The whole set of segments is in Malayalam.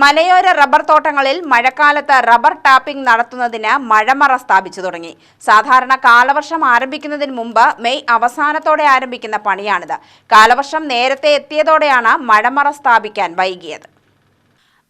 മലയോര റബ്ബർ തോട്ടങ്ങളിൽ മഴക്കാലത്ത് റബ്ബർ ടാപ്പിംഗ് നടത്തുന്നതിന് മഴമറ സ്ഥാപിച്ചു തുടങ്ങി. സാധാരണ കാലവർഷം ആരംഭിക്കുന്നതിന് മുമ്പ് മെയ് അവസാനത്തോടെ ആരംഭിക്കുന്ന പണിയാണിത്. കാലവർഷം നേരത്തെ എത്തിയതോടെയാണ് മഴമറ സ്ഥാപിക്കാൻ വൈകിയത്.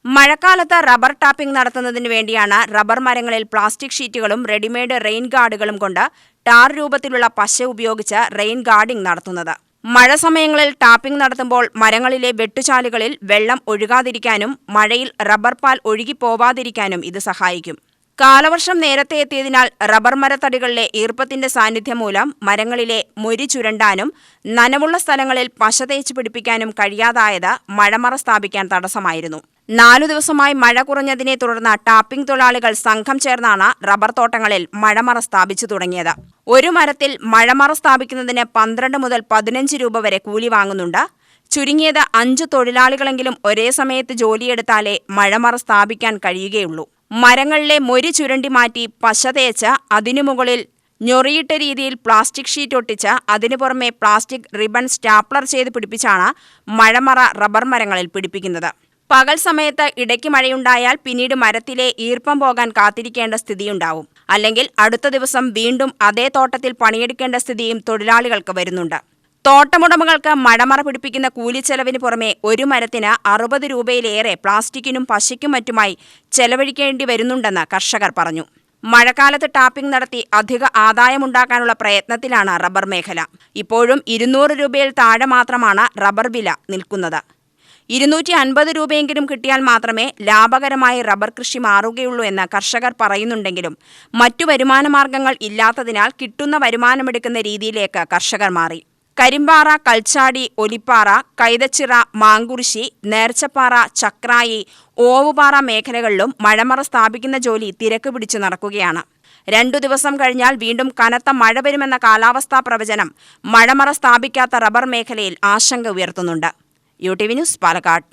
മഴക്കാലത്ത് റബ്ബർ ടാപ്പിംഗ് നടത്തുന്നതിന് വേണ്ടിയാണ് റബ്ബർ മരങ്ങളിൽ പ്ലാസ്റ്റിക് ഷീറ്റുകളും റെഡിമെയ്ഡ് റെയിൻ ഗാർഡുകളും കൊണ്ട് ടാർ രൂപത്തിലുള്ള പശ ഉപയോഗിച്ച് റെയിൻ ഗാർഡിംഗ് നടത്തുന്നത്. മഴ സമയങ്ങളിൽ ടാപ്പിംഗ് നടത്തുമ്പോൾ മരങ്ങളിലെ വെട്ടുചാലുകളിൽ വെള്ളം ഒഴുകാതിരിക്കാനും മഴയിൽ റബ്ബർ പാൽ ഒഴുകിപ്പോവാതിരിക്കാനും ഇത് സഹായിക്കും. കാലവർഷം നേരത്തെ എത്തിയതിനാൽ റബ്ബർ മരത്തടികളിലെ ഈർപ്പത്തിന്റെ സാന്നിധ്യം മൂലം മരങ്ങളിലെ മൊരി ചുരണ്ടാനും നനവുള്ള സ്ഥലങ്ങളിൽ പശ തേച്ച് പിടിപ്പിക്കാനും കഴിയാതായത് മഴമറ സ്ഥാപിക്കാൻ തടസ്സമായിരുന്നു. നാലു ദിവസമായി മഴ കുറഞ്ഞതിനെ തുടർന്ന് ടാപ്പിംഗ് തൊഴിലാളികൾ സംഘം ചേർന്നാണ് റബ്ബർ തോട്ടങ്ങളിൽ മഴമറ സ്ഥാപിച്ചു തുടങ്ങിയത്. ഒരു മരത്തിൽ മഴമറ സ്ഥാപിക്കുന്നതിന് പന്ത്രണ്ട് മുതൽ പതിനഞ്ച് രൂപ വരെ കൂലി വാങ്ങുന്നുണ്ട്. ചുരുങ്ങിയത് അഞ്ച് തൊഴിലാളികളെങ്കിലും ഒരേ സമയത്ത് ജോലിയെടുത്താലേ മഴമറ സ്ഥാപിക്കാൻ കഴിയുകയുള്ളൂ. മരങ്ങളിലെ മൊരി ചുരണ്ടി മാറ്റി പശ തേച്ച അതിനു മുകളിൽ ഞൊറിയിട്ട രീതിയിൽ പ്ലാസ്റ്റിക് ഷീറ്റ് ഒട്ടിച്ച് അതിനു പുറമെ പ്ലാസ്റ്റിക് റിബൺ സ്റ്റാപ്ലർ ചെയ്ത് പിടിപ്പിച്ചാണ് മഴമറ റബ്ബർ മരങ്ങളിൽ പിടിപ്പിക്കുന്നത്. പകൽ സമയത്ത് ഇടയ്ക്ക് മഴയുണ്ടായാൽ പിന്നീട് മരത്തിലെ ഈർപ്പം പോകാൻ കാത്തിരിക്കേണ്ട സ്ഥിതിയുണ്ടാവും. അല്ലെങ്കിൽ അടുത്ത ദിവസം വീണ്ടും അതേ തോട്ടത്തിൽ പണിയെടുക്കേണ്ട സ്ഥിതിയും തൊഴിലാളികൾക്ക് വരുന്നുണ്ട്. തോട്ടമുടമകൾക്ക് മഴമറ പിടിപ്പിക്കുന്ന കൂലിച്ചെലവിന് പുറമെ ഒരു മരത്തിന് അറുപത് രൂപയിലേറെ പ്ലാസ്റ്റിക്കിനും പശയ്ക്കും മറ്റുമായി ചെലവഴിക്കേണ്ടി വരുന്നുണ്ടെന്ന് കർഷകർ പറഞ്ഞു. മഴക്കാലത്ത് ടാപ്പിംഗ് നടത്തി അധിക ആദായമുണ്ടാക്കാനുള്ള പ്രയത്നത്തിലാണ് റബ്ബർ മേഖല. ഇപ്പോഴും ഇരുന്നൂറ് രൂപയിൽ താഴെ മാത്രമാണ് റബ്ബർ വില നിൽക്കുന്നത്. ഇരുന്നൂറ്റി അൻപത് രൂപയെങ്കിലും കിട്ടിയാൽ മാത്രമേ ലാഭകരമായി റബ്ബർ കൃഷി മാറുകയുള്ളൂ എന്ന് കർഷകർ പറയുന്നുണ്ടെങ്കിലും മറ്റു വരുമാന മാർഗങ്ങൾ ഇല്ലാത്തതിനാൽ കിട്ടുന്ന വരുമാനമെടുക്കുന്ന രീതിയിലേക്ക് കർഷകർ മാറി. കരിമ്പാറ കൽച്ചാടി ഒലിപ്പാറ കൈതച്ചിറ മാങ്കുറിശി നേർച്ചപ്പാറ ചക്രായി ഓവുപാറ മേഖലകളിലും മഴമറ സ്ഥാപിക്കുന്ന ജോലി തിരക്ക് പിടിച്ചു നടക്കുകയാണ്. രണ്ടു ദിവസം കഴിഞ്ഞാൽ വീണ്ടും കനത്ത മഴ വരുമെന്ന കാലാവസ്ഥാ പ്രവചനം മഴമറ സ്ഥാപിക്കാത്ത റബ്ബർ മേഖലയിൽ ആശങ്ക ഉയർത്തുന്നുണ്ട്. U T V news Palakkad.